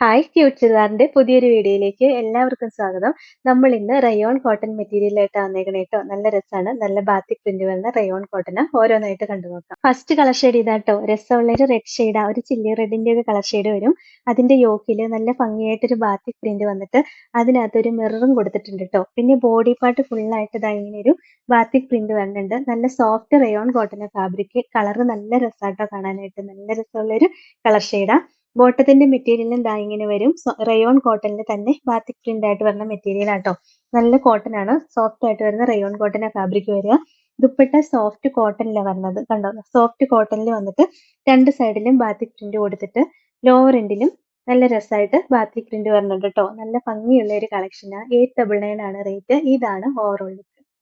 Hi cute ചുരിദാറിന്റെ പുതിയൊരു വീഡിയോയിലേക്ക് എല്ലാവർക്കും സ്വാഗതം. നമ്മൾ ഇന്ന് റയോൺ കോട്ടൺ മെറ്റീരിയലായിട്ട് വന്നേക്കണേ കേട്ടോ. നല്ല രസമാണ്. നല്ല ബാത്തിക് പ്രിന്റ് വരുന്ന റയോൺ കോട്ടൺ ഓരോന്നായിട്ട് കണ്ടു നോക്കാം. ഫസ്റ്റ് കളർ ഷെയ്ഡ് ഇതാട്ടോ രസമുള്ള ഒരു റെഡ് ഷെയ്ഡാ ഒരു ചില്ലി റെഡിന്റെ ഒരു കളർ ഷെയ്ഡ് വരും. അതിന്റെ യോക്കിൽ നല്ല ഭംഗിയായിട്ട് ഒരു ബാത്തിക് പ്രിന്റ് വന്നിട്ട് അതിനകത്ത് ഒരു മിററും കൊടുത്തിട്ടുണ്ട് കേട്ടോ പിന്നെ ബോഡി പാർട്ട് ഫുള്ളായിട്ട് ഇതാ ഇങ്ങനെ ഒരു ബാത്തിക് പ്രിന്റ് വരുന്നുണ്ട് നല്ല soft rayon cotton fabric colour നല്ല രസമാട്ടോ കാണാനായിട്ട്. നല്ല രസമുള്ള ഒരു കളർ ഷെയ്ഡാ ബോട്ടത്തിന്റെ മെറ്റീരിയൽ എന്താ ഇങ്ങനെ വരും? റയോൺ കോട്ടണിൽ തന്നെ ബാത്തിക് പ്രിന്റ് ആയിട്ട് വരുന്ന മെറ്റീരിയൽ ആട്ടോ. നല്ല കോട്ടൺ ആണ്. സോഫ്റ്റ് ആയിട്ട് വരുന്ന റയോൺ കോട്ടൺ ഫാബ്രിക് വരിക. ദുപ്പട്ട സോഫ്റ്റ് കോട്ടണിലാണ് വരുന്നത് കണ്ടോ? സോഫ്റ്റ് കോട്ടണിൽ വന്നിട്ട് രണ്ട് സൈഡിലും ബാത്തിക് പ്രിന്റ് കൊടുത്തിട്ട് ലോവർ എൻഡിലും നല്ല രസമായിട്ട് ബാത്തിക് പ്രിന്റ് വരുന്നുണ്ട് കേട്ടോ നല്ല ഭംഗിയുള്ള ഒരു കളക്ഷനാണ് എയ്റ്റ് ഡബിൾ നയൻ ആണ് റേറ്റ് ഇതാണ് ഓവറോൾ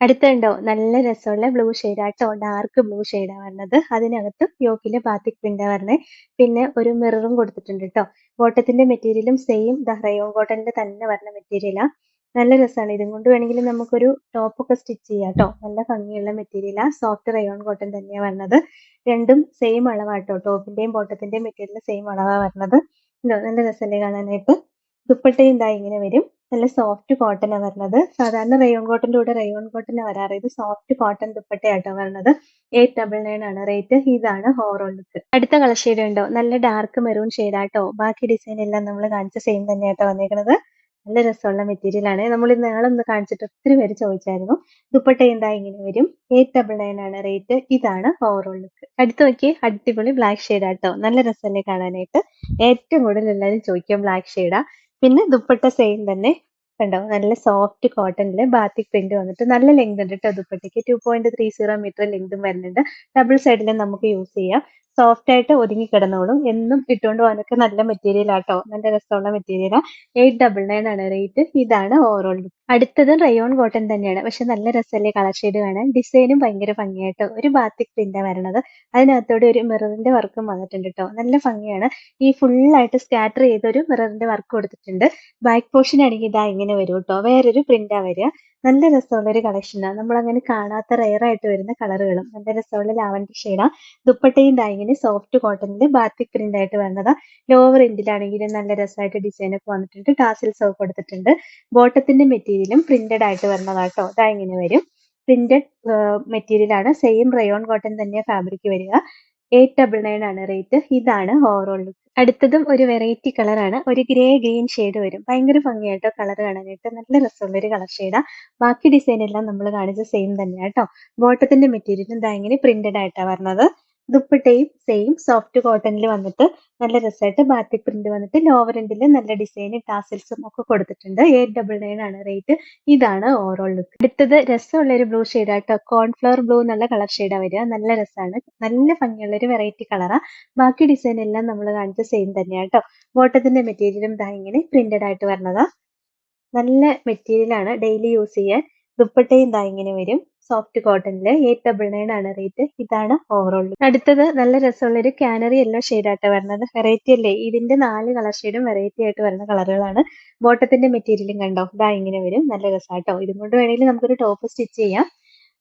അടുത്തുണ്ടോ? നല്ല രസമുള്ള ബ്ലൂ ആട്ടോ ഡാർക്ക് ബ്ലൂ ഷെയ്ഡാ വരുന്നത് അതിനകത്ത് യോക്കിലെ ബാത്തിക് പ്രിന്റാ വരുന്നത് പിന്നെ ഒരു മിററും കൊടുത്തിട്ടുണ്ട് കേട്ടോ. ബോട്ടത്തിന്റെ മെറ്റീരിയലും സെയിം ദ റയോൺ കോട്ടന്റെ തന്നെ വരുന്ന മെറ്റീരിയലാ നല്ല രസമാണ്. ഇതും കൊണ്ട് വേണമെങ്കിൽ നമുക്കൊരു ടോപ്പ് ഒക്കെ സ്റ്റിച്ച് ചെയ്യാം കേട്ടോ. നല്ല ഭംഗിയുള്ള മെറ്റീരിയലാ സോഫ്റ്റ് റയോൺ കോട്ടൺ തന്നെയാണ് വരുന്നത് രണ്ടും സെയിം അളവാട്ടോ ടോപ്പിന്റെയും ബോട്ടത്തിന്റെയും മെറ്റീരിയൽ സെയിം അളവാ വരുന്നത് നല്ല രസമല്ലേ കാണാനായിട്ട്. ദുപ്പട്ടയും ഇതാ ഇങ്ങനെ വരും. നല്ല സോഫ്റ്റ് കോട്ടൺ വരുന്നത് സാധാരണ റയോൺ കോട്ടന്റെ കൂടെ റയോൺ കോട്ടൺ വരാറ്. ഇത് സോഫ്റ്റ് കോട്ടൺ ദുപ്പട്ടയാട്ടോ വരുന്നത് എയ്റ്റ് ഡബിൾ നയൻ ആണ്. റേറ്റ് ഇതാണ് ഓവറോൾ ലുക്ക് അടുത്ത കളർ ഷെയ്ഡ് ഉണ്ടോ? നല്ല ഡാർക്ക് മെറൂൺ ആട്ടോ. ബാക്കി ഡിസൈൻ എല്ലാം നമ്മൾ കാണിച്ച സെയിം തന്നെയാട്ടോ വന്നേക്കുന്നത് നല്ല രസമുള്ള മെറ്റീരിയൽ ആണ്. നമ്മൾ നാളെ ഒന്ന് കാണിച്ചിട്ട് ഒത്തിരി പേര് ചോദിച്ചായിരുന്നു. ദുപ്പട്ട എന്താ ഇങ്ങനെ വരും? എയ്റ്റ് ഡബിൾ നയൻ ആണ് റേറ്റ് ഇതാണ് ഓവറോൾ ലുക്ക് അടുത്ത് നോക്കി അടിപൊളി ബ്ലാക്ക് ഷെയ്ഡ് ആട്ടോ. നല്ല രസമല്ലേ കാണാനായിട്ട്? ഏറ്റവും കൂടുതൽ എല്ലാവരും ചോദിക്കും ബ്ലാക്ക് ഷെയ്ഡാ പിന്നെ ദുപ്പട്ട സെയിം തന്നെ. കണ്ടോ? നല്ല സോഫ്റ്റ് കോട്ടണിൽ ബാത്തിക് പ്രിന്റ് വന്നിട്ട് നല്ല ലെങ്ത് ഉണ്ട് കേട്ടോ ദുപ്പട്ടയ്ക്ക്. Two point three zero metre ലെങ്തും വരുന്നുണ്ട് ഡബിൾ സൈഡിലും നമുക്ക് യൂസ് ചെയ്യാം. സോഫ്റ്റ് ആയിട്ട് ഒതുങ്ങി കിടന്നോളും. എന്നും ഇട്ടുകൊണ്ട് പോകാനൊക്കെ നല്ല മെറ്റീരിയൽ ആട്ടോ. നല്ല രസമുള്ള മെറ്റീരിയലാ എയ്റ്റ് ഡബിൾ നയൻ ആണ് റേറ്റ് ഇതാണ് ഓവറോൾ അടുത്തത് റയോൺ കോട്ടൺ തന്നെയാണ്. പക്ഷെ നല്ല രസമല്ലേ കളർ ഷെയ്ഡ് കാണാൻ? ഡിസൈനും ഭയങ്കര ഭംഗിയായിട്ട്. ഒരു ബാത്തിക് പ്രിന്റാണ് വരണത്. അതിനകത്തോടെ ഒരു മിററിന്റെ വർക്കും വന്നിട്ടുണ്ട് കേട്ടോ നല്ല ഭംഗിയാണ്. ഈ ഫുൾ ആയിട്ട് സ്കാറ്റർ ചെയ്ത ഒരു മിററിന്റെ വർക്ക് കൊടുത്തിട്ടുണ്ട്. ബാക്ക് പോർഷൻ ആണെങ്കിൽ ഇതാ ഇങ്ങനെ വരും കേട്ടോ വേറൊരു പ്രിന്റാ വരിക നല്ല രസമുള്ള ഒരു കളക്ഷനാണ് നമ്മൾ അങ്ങനെ കാണാത്ത റെയർ ആയിട്ട് വരുന്ന കളറുകളും നല്ല രസമുള്ള ലാവൻഡർ ഷെയ്ഡാ ദുപ്പട്ടയും ദായിങ്ങനെ സോഫ്റ്റ് കോട്ടണിൽ ബാത്തിക് പ്രിന്റ് ആയിട്ട് വന്നതാ. ലോവർ എൻഡിലാണെങ്കിലും നല്ല രസമായിട്ട് ഡിസൈൻ ഒക്കെ വന്നിട്ടുണ്ട്. ടാസിൽസ് ഒക്കെ കൊടുത്തിട്ടുണ്ട് ബോട്ടത്തിന്റെ മെറ്റീരിയലും പ്രിന്റഡ് ആയിട്ട് വരുന്നതാട്ടോ ദാ ഇങ്ങനെ വരും. പ്രിന്റഡ് മെറ്റീരിയൽ ആണ്. സെയിം റയോൺ കോട്ടൺ തന്നെ ഫാബ്രിക് വരിക. എയ്റ്റ് ഡബിൾ നയൻ ആണ് റേറ്റ് ഇതാണ് ഓവറോൾ ലുക്ക് അടുത്തതും ഒരു വെറൈറ്റി കളറാണ് ഒരു ഗ്രേ ഗ്രീൻ ഷെയ്ഡ് വരും. ഭയങ്കര ഭംഗിയായിട്ടോ കളർ കാണാനായിട്ട്. നല്ല രസമുള്ള ഒരു കളർ ഷെയ്ഡാ ബാക്കി ഡിസൈൻ എല്ലാം നമ്മൾ കാണിച്ച സെയിം തന്നെയാട്ടോ ബോട്ടത്തിന്റെ മെറ്റീരിയലും ഇതാ ഇങ്ങനെ പ്രിന്റഡ് ആയിട്ടാണ് വരുന്നത് ദുപ്പട്ടയും സെയിം സോഫ്റ്റ് കോട്ടണിൽ വന്നിട്ട് നല്ല രസമായിട്ട് ബാത്തി പ്രിന്റ് വന്നിട്ട് ലോവർ എൻഡിൽ നല്ല ഡിസൈൻ ടാസിൽസും ഒക്കെ കൊടുത്തിട്ടുണ്ട്. എയ്റ്റ് ഡബിൾ നയൻ ആണ് റേറ്റ് ഇതാണ് ഓവറോൾ ലുക്ക് അടുത്തത് രസമുള്ള ഒരു ബ്ലൂ ഷെയ്ഡാട്ടോ കോൺഫ്ലവർ ബ്ലൂ എന്നുള്ള കളർ ഷെയ്ഡാണ് വരിക. നല്ല രസമാണ് നല്ല ഭംഗിയുള്ള ഒരു വെറൈറ്റി കളറാ ബാക്കി ഡിസൈൻ എല്ലാം നമ്മൾ കാണിച്ച സെയിം തന്നെയാട്ടോ ബോട്ടത്തിന്റെ മെറ്റീരിയലും ഇതാ ഇങ്ങനെ പ്രിന്റഡ് ആയിട്ട് വരണതാ. നല്ല മെറ്റീരിയലാണ് ഡെയിലി യൂസ് ചെയ്യാൻ. ദുപ്പട്ടയും ദാ ഇങ്ങനെ വരും. സോഫ്റ്റ് കോട്ടണിൽ എയ്റ്റ് ഡബിൾ നയൻ ആണ് റേറ്റ് ഇതാണ് ഓവറോൾ അടുത്തത് നല്ല രസമുള്ള ഒരു കാനറി യെല്ലോ ഷെയ്ഡായിട്ട് വരുന്നത്. വെറൈറ്റി അല്ലേ? ഇതിന്റെ നാല് കളർ ഷെയ്ഡും വെറൈറ്റി ആയിട്ട് വരുന്ന കളറുകളാണ് ബോട്ടത്തിന്റെ മെറ്റീരിയലും കണ്ടോ? ഇതാ ഇങ്ങനെ വരും. നല്ല രസമാട്ടോ ഇതും കൊണ്ട് വേണമെങ്കിൽ നമുക്കൊരു ടോപ്പ് സ്റ്റിച്ച് ചെയ്യാം.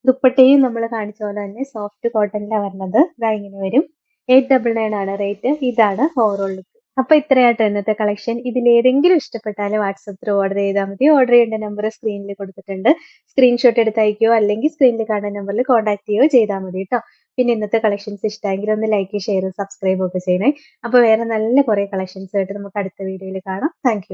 ദുപ്പട്ടയും നമ്മൾ കാണിച്ച പോലെ തന്നെ സോഫ്റ്റ് കോട്ടണിലാണ് വരുന്നത്. ഇതാ ഇങ്ങനെ വരും. എയ്റ്റ് ഡബിൾ നയൻ ആണ് റേറ്റ് ഇതാണ് ഓവറോൾ അപ്പൊ ഇത്രയാട്ടോ ഇന്നത്തെ കളക്ഷൻ ഇതിൽ ഏതെങ്കിലും ഇഷ്ടപ്പെട്ടാൽ വാട്സപ്പ് ത്രൂ ഓർഡർ ചെയ്താൽ മതി. ഓർഡർ ചെയ്യേണ്ട നമ്പർ സ്ക്രീനിൽ കൊടുത്തിട്ടുണ്ട്. സ്ക്രീൻഷോട്ട് എടുത്ത് അയക്കുകയോ അല്ലെങ്കിൽ സ്ക്രീനിൽ കാണുന്ന നമ്പറിൽ കോൺടാക്ട് ചെയ്യുകയോ ചെയ്താൽ മതി കേട്ടോ പിന്നെ ഇന്നത്തെ കളക്ഷൻസ് ഇഷ്ടമെങ്കിൽ ഒന്ന് ലൈക്ക് ഷെയർ സബ്സ്ക്രൈബ് ഒക്കെ ചെയ്യണേ. അപ്പൊ വേറെ നല്ല കുറെ കളക്ഷൻസ് ആയിട്ട് നമുക്ക് അടുത്ത വീഡിയോയിൽ കാണാം. താങ്ക്